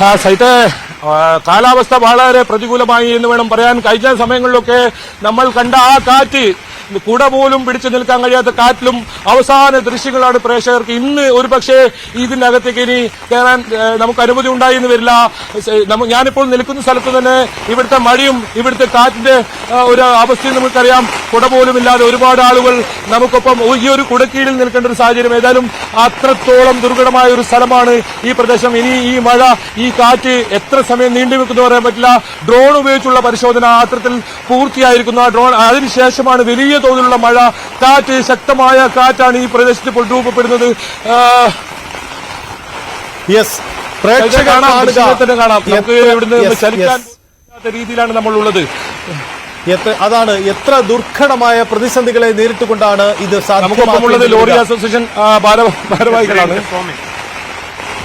ആ, ആ, കാലാവസ്ഥ വളരെ പ്രതികൂലമായി എന്ന് വേണം പറയാൻ. കഴിഞ്ഞ സമയങ്ങളിലൊക്കെ നമ്മൾ കണ്ട ആ കാറ്റ് കുട പോലും പിടിച്ചു നിൽക്കാൻ കഴിയാത്ത കാറ്റിലും അവസാന ദൃശ്യങ്ങളാണ് പ്രേക്ഷകർക്ക് ഇന്ന് ഒരു പക്ഷേ ഇതിനകത്തേക്ക് ഇനി കയറാൻ നമുക്ക് അനുമതി ഉണ്ടായി എന്ന് വരില്ല. ഞാനിപ്പോൾ നിൽക്കുന്ന സ്ഥലത്ത് തന്നെ ഇവിടുത്തെ മഴയും ഇവിടുത്തെ കാറ്റിന്റെ ഒരു അവസ്ഥയും നമുക്കറിയാം. കുട പോലും ഇല്ലാതെ ഒരുപാട് ആളുകൾ നമുക്കൊപ്പം ഈ ഒരു കുടക്കീഴിൽ നിൽക്കേണ്ട ഒരു സാഹചര്യം ഏതായാലും അത്രത്തോളം ദുർഘടമായ ഒരു സ്ഥലമാണ് ഈ പ്രദേശം. ഇനി ഈ മഴ ഈ കാറ്റ് എത്ര സമയം നീണ്ടു നീണ്ടുവെക്കുന്നു പറയാൻ പറ്റില്ല. ഡ്രോൺ ഉപയോഗിച്ചുള്ള പരിശോധന അത്തരത്തിൽ പൂർത്തിയായിരിക്കുന്നു. ആ ഡ്രോൺ അതിനുശേഷമാണ് വലിയ തോതിലുള്ള മഴ. കാറ്റ് ശക്തമായ കാറ്റാണ് ഈ പ്രദേശത്ത് ഇപ്പോൾ രൂപപ്പെടുന്നത്. യെസ് കാണാം. രീതിയിലാണ് നമ്മൾ ഉള്ളത് അതാണ് എത്ര ദുർഘടമായ പ്രതിസന്ധികളെ നേരിട്ടുകൊണ്ടാണ് ഇത് സാധ്യമാക്കുന്നത് ലോറി അസോസിയേഷൻ ഭാരവാഹികളാണ്.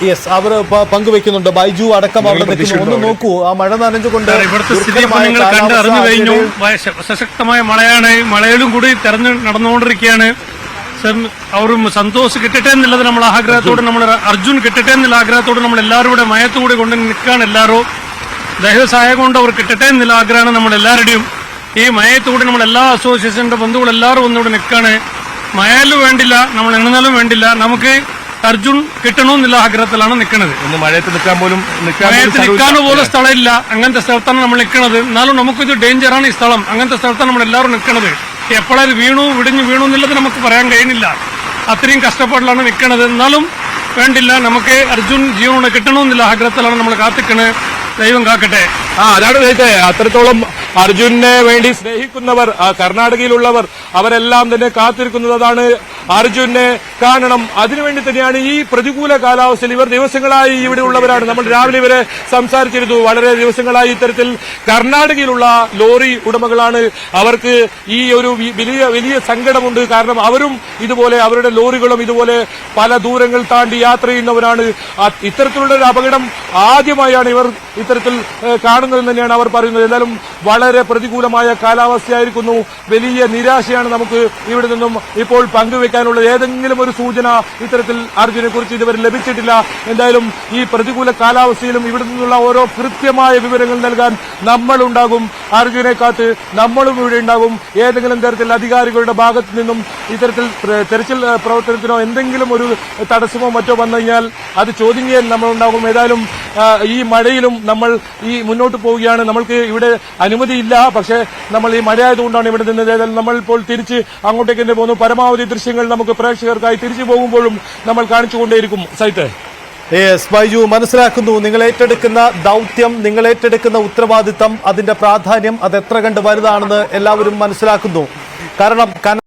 യെസ് അവർ പങ്കുവെക്കുന്നുണ്ട്. ബൈജു അടക്കം അവിടെ നിൽക്കുന്നു ഒന്ന് നോക്കൂ. ആ മഴ നനഞ്ഞുകൊണ്ട് ഇവിടുത്തെ സ്ഥിതി നിങ്ങൾ കണ്ട് അറിഞ്ഞു കഴിഞ്ഞു. സശക്തമായ മഴയാണ്. മഴയിലും കൂടി തെരഞ്ഞു നടന്നുകൊണ്ടിരിക്കുകയാണ്. അവരും സന്തോഷ് കിട്ടട്ടെ എന്നുള്ളത് നമ്മൾ ആഗ്രഹത്തോടെ നമ്മൾ അർജുൻ കിട്ടട്ടെ എന്നുള്ള ആഗ്രഹത്തോടെ നമ്മൾ എല്ലാവരും കൂടെ മയത്തുകൂടി കൊണ്ട് നിൽക്കുകയാണ് എല്ലാവരും. ദൈവസഹായം കൊണ്ട് അവർ കിട്ടട്ടെ എന്നുള്ള ആഗ്രഹമാണ് നമ്മൾ എല്ലാവരുടെയും. ഈ മയത്തുകൂടി നമ്മൾ എല്ലാ അസോസിയേഷന്റെ ബന്ധുക്കൾ എല്ലാവരും ഒന്നുകൂടെ നിൽക്കുകയാണ്. മയലും വേണ്ടില്ല നമ്മൾ എണ്ണുന്നാലും വേണ്ടില്ല. നമുക്ക് അർജുൻ കിട്ടണമെന്നുള്ള ആഗ്രഹത്തിലാണ് നിൽക്കുന്നത് ഒന്ന് മഴയത്ത് നിൽക്കാൻ പോലും നിൽക്കാൻ മഴയത്ത് സ്ഥലമില്ല. പോലെ സ്ഥലമില്ല. അങ്ങനത്തെ സ്ഥലത്താണ് നമ്മൾ നിൽക്കുന്നത് എന്നാലും നമുക്കിത് ഡേഞ്ചറാണ് ഈ സ്ഥലം. അങ്ങനത്തെ സ്ഥലത്താണ് നമ്മൾ എല്ലാവരും നിൽക്കുന്നത് എപ്പോഴത് വീണു വിടിഞ്ഞു വീണു എന്നുള്ളത് നമുക്ക് പറയാൻ കഴിയുന്നില്ല. അത്രയും കഷ്ടപ്പാടിലാണ് നിൽക്കുന്നത് എന്നാലും വേണ്ടില്ല. നമുക്ക് അർജുൻ ജീവനോട് കിട്ടണമെന്നില്ല ആഗ്രഹത്തിലാണ് നമ്മൾ കാത്തിക്കണേ. ദൈവം കാക്കട്ടെ. ആ അതാണ് അത്രത്തോളം അർജുനെ വേണ്ടി സ്നേഹിക്കുന്നവർ കർണാടകയിലുള്ളവർ അവരെല്ലാം തന്നെ കാത്തിരിക്കുന്നത് അതാണ് അർജുനെ കാണണം. അതിനുവേണ്ടി തന്നെയാണ് ഈ പ്രതികൂല കാലാവസ്ഥയിൽ ഇവർ ദിവസങ്ങളായി ഇവിടെ ഉള്ളവരാണ്. നമ്മൾ രാവിലെ ഇവരെ സംസാരിച്ചിരുന്നു. വളരെ ദിവസങ്ങളായി ഇത്തരത്തിൽ കർണാടകയിലുള്ള ലോറി ഉടമകളാണ്. അവർക്ക് ഈ ഒരു വലിയ വലിയ സങ്കടമുണ്ട്. കാരണം അവരും ഇതുപോലെ അവരുടെ ലോറികളും ഇതുപോലെ പല ദൂരങ്ങൾ താണ്ടി യാത്ര ചെയ്യുന്നവരാണ്. ഇത്തരത്തിലുള്ള ഒരു അപകടം ആദ്യമായാണ് ഇവർ ഇത്തരത്തിൽ കാണുന്നത് തന്നെയാണ് അവർ പറയുന്നത്. എന്തായാലും വളരെ പ്രതികൂലമായ കാലാവസ്ഥയായിരിക്കുന്നു. വലിയ നിരാശയാണ് നമുക്ക് ഇവിടെ നിന്നും ഇപ്പോൾ പങ്കുവെക്കാനുള്ള ഏതെങ്കിലും ഒരു സൂചന ഇത്തരത്തിൽ അർജുനെ കുറിച്ച് ഇതുവരെ ലഭിച്ചിട്ടില്ല. എന്തായാലും ഈ പ്രതികൂല കാലാവസ്ഥയിലും ഇവിടെ നിന്നുള്ള ഓരോ കൃത്യമായ വിവരങ്ങൾ നൽകാൻ നമ്മളുണ്ടാകും. അർജുനെ കാത്ത് നമ്മളും ഇവിടെ ഉണ്ടാകും. ഏതെങ്കിലും തരത്തിൽ അധികാരികളുടെ ഭാഗത്തു നിന്നും ഇത്തരത്തിൽ തെരച്ചിൽ പ്രവർത്തനത്തിനോ എന്തെങ്കിലും ഒരു തടസ്സമോ മറ്റോ വന്നു കഴിഞ്ഞാൽ അത് ചോദ്യം ചെയ്യാൻ നമ്മളുണ്ടാകും. ഏതായാലും ഈ മഴയിലും നമ്മൾ ഈ മുന്നോട്ട് പോവുകയാണ്. നമ്മൾക്ക് ഇവിടെ അനുമതിയില്ല. പക്ഷേ നമ്മൾ ഈ മഴയായതുകൊണ്ടാണ് ഇവിടെ നിന്നത്. നമ്മൾ ഇപ്പോൾ തിരിച്ച് അങ്ങോട്ടേക്ക് തന്നെ പോകുന്നു. പരമാവധി ദൃശ്യങ്ങൾ നമുക്ക് പ്രേക്ഷകർക്കായി തിരിച്ചു പോകുമ്പോഴും നമ്മൾ കാണിച്ചുകൊണ്ടേയിരിക്കും. സൈറ്റ് യെസ് ബൈജു മനസ്സിലാക്കുന്നു. നിങ്ങൾ ഏറ്റെടുക്കുന്ന ദൗത്യം നിങ്ങൾ ഏറ്റെടുക്കുന്ന ഉത്തരവാദിത്തം അതിന്റെ പ്രാധാന്യം അത് എത്ര കണ്ട് വലുതാണെന്ന് എല്ലാവരും മനസ്സിലാക്കുന്നു. കാരണം